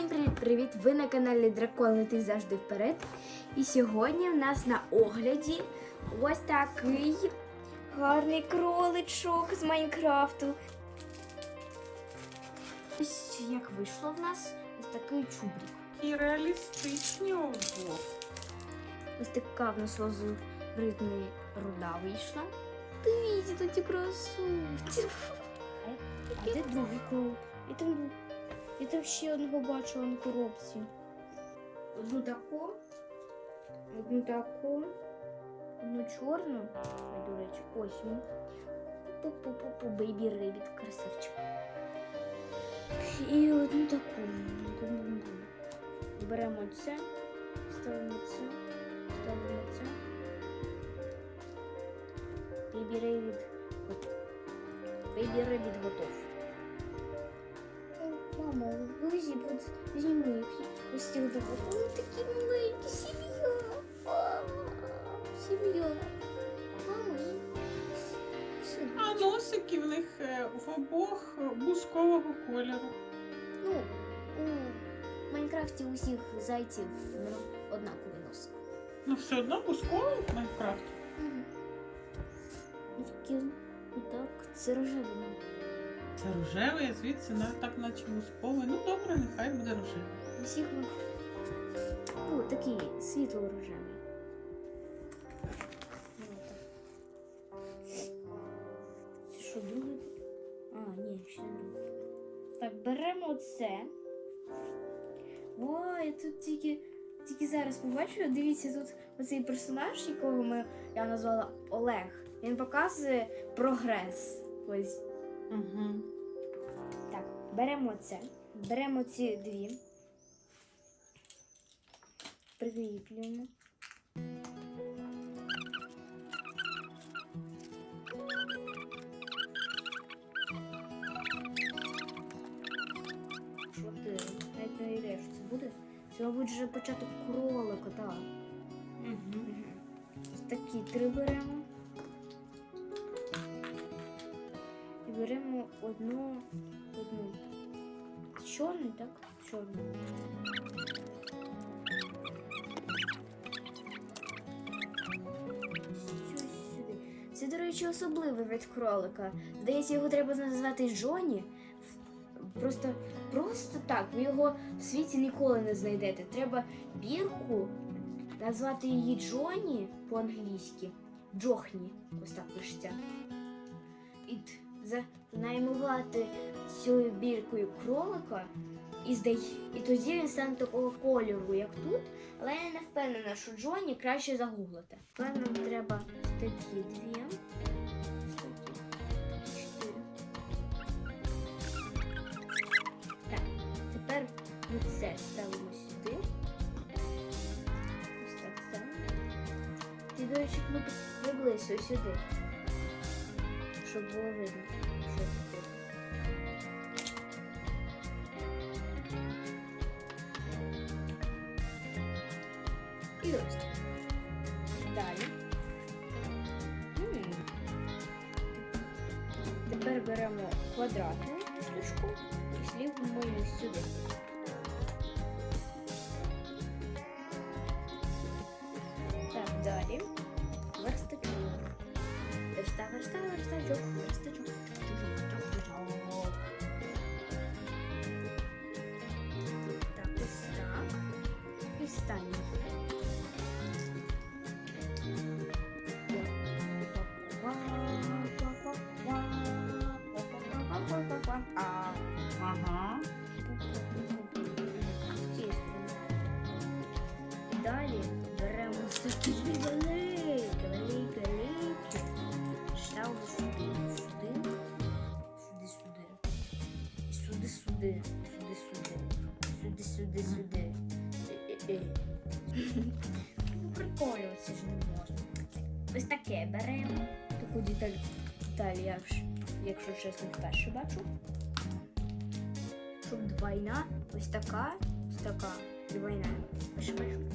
Всім привіт-привіт! Ви на каналі Дракон летить завжди вперед. І сьогодні в нас на огляді ось такий гарний кроличок з Майнкрафту. Ось як вийшло в нас ось такий чубрик. І реалістичні ого. Ось така в нас лазуритний руда вийшла. Дивіться, тут ці красавці. А де другий кров? Я там, ще одного бачила на коробці. Одну таку, одну таку, одну чорну, а, до речі, ось він. Пу-пу-пу-пу, бейбі рибіт, красавчик. І одну таку. Беремо це, ставимо це, ставимо це. Бейбі рибіт. Бейбі рибіт готов. Вивезі, будь зніми їх. Ось ці от Вони такі маленькі, сім'я. Сім'я. Мама і. А носики в них е, в обох бускового кольору. Ну, у Майнкрафті усіх зайців ну, однаковий носик. Ну все одно бусковий в Майнкрафті. Угу. І так, це рожевина. Це рожевий, звідси на так наче бусковий. Ну добре, нехай буде рожевий. Усіх ну, такий світло-рожевий. Це що, другий? А, ні, ще не другий. Так, беремо це. О, я тут тільки, тільки зараз побачила. Дивіться, тут оцей персонаж, якого ми, я назвала Олег. Він показує прогрес. Ось. Угу. Так, беремо це. Беремо ці дві. Прикріплюємо. Навіть не уявляю, що це буде. Це, мабуть, вже початок кролика, так. Угу. Ось такі три беремо. Беремо одну, одну. Чорний, так? Чорний. Це, до речі, особливий вид кролика. Здається, його треба назвати Джоні. Просто, просто так, ви його в світі ніколи не знайдете. Треба бірку назвати її Джоні по-англійськи. Джохні. Ось так пишеться. Т- за- цією біркою кролика, і, здай... і тоді він стане такого кольору, як тут. Але я не впевнена, що Джоні краще загуглити. Певно, нам треба такі дві. Тепер ми це ставимо сюди. Ось так ставимо. Ти, до речі, приблизуй сюди. Щоб було видно, що. І ось. Далі. Тепер беремо квадратну штучку і слівимо її сюди. Так, далі. Далі беремо такі великі, великі, великі. Ставимо сюди, сюди, сюди, сюди, сюди, сюди, сюди, сюди, сюди, сюди. Е-е-е. Ну, це ж не можна. Ось таке беремо. Таку деталь, деталь я якщо чесно, вперше бачу. Щоб двойна, ось така, ось така, двойна. Перше бачу.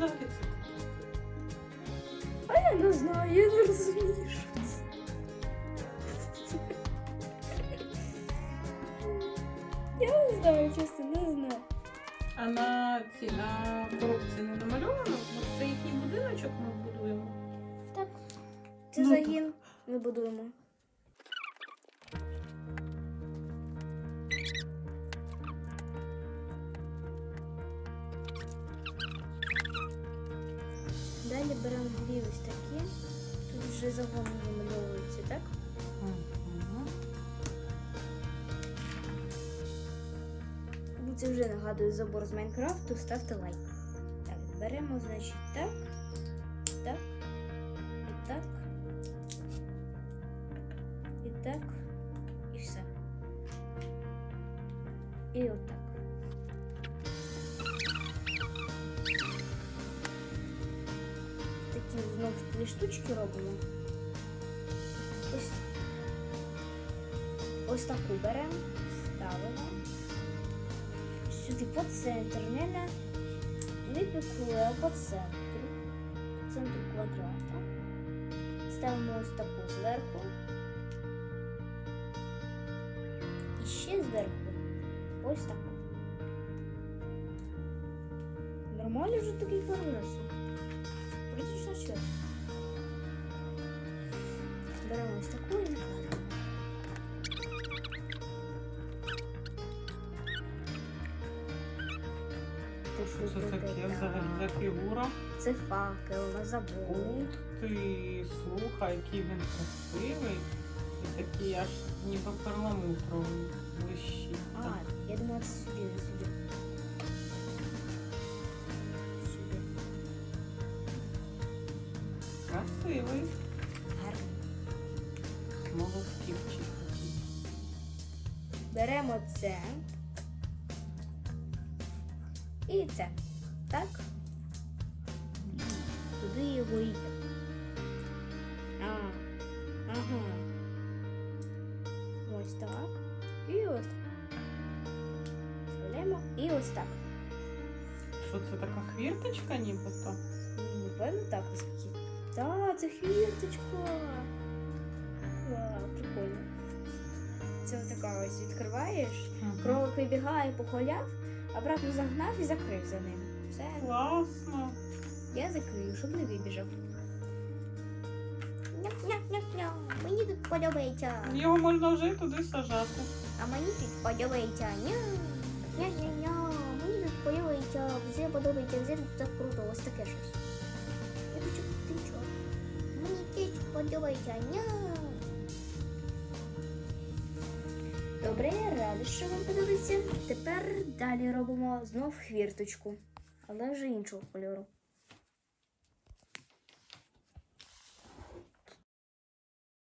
казахи це? А я не знаю, я не розумію, що це. Я не знаю, чесно, не знаю. А на ці на коробці не намальовано? Це їхній будиночок ми будуємо. Так. Це Ну, загін. Ми будуємо. Далі беремо дві ось такі. Тут вже загон вимальовується, так? Мгм. Кому це вже нагадує забор з Майнкрафту, ставте лайк. Так, беремо, значить, так, так, і так, і так, і все. І отак. Дві штучки робимо. Ось, ось таку беремо, ставимо сюди по центру, не на а по центру, по центру квадрата. Ставимо ось таку зверху. І ще зверху ось таку. Нормально вже такий прогрес. Практично все. Беремо ось таку і накладемо. Що це таке взагалі за фігура? Це факел на заборі. Ух ти, слухай, який він красивий. І такий аж ніби перламутровий блищить. А, я думала, це сюди. Сюди. Красивий. Смолоскипчик такий. Беремо це. І це. Так? Туди його і. А. Ага. Ось так. І ось. так. Вставляємо і ось так. Що це така хвірточка нібито? Ну, Напевно, так ось такі. Та, це хвірточка. Прикольно. Це така ось відкриваєш. Кролик вибігає, похоляв, обратно загнав і закрив за ним. Все, Класно. я закрию, щоб не вибіжав. Няк-няк-няк-няк. Мені тут подобається. Його можна вже й туди сажати. А мені тут подобається. Ня. Ня-ня-ня. Мені тут подобається. Все подобається. Тут так круто. Ось таке щось. Я хочу птичок. Мені теж подобається. Ня. Добре, я рада, що вам подобається. Тепер далі робимо знов хвірточку, але вже іншого кольору.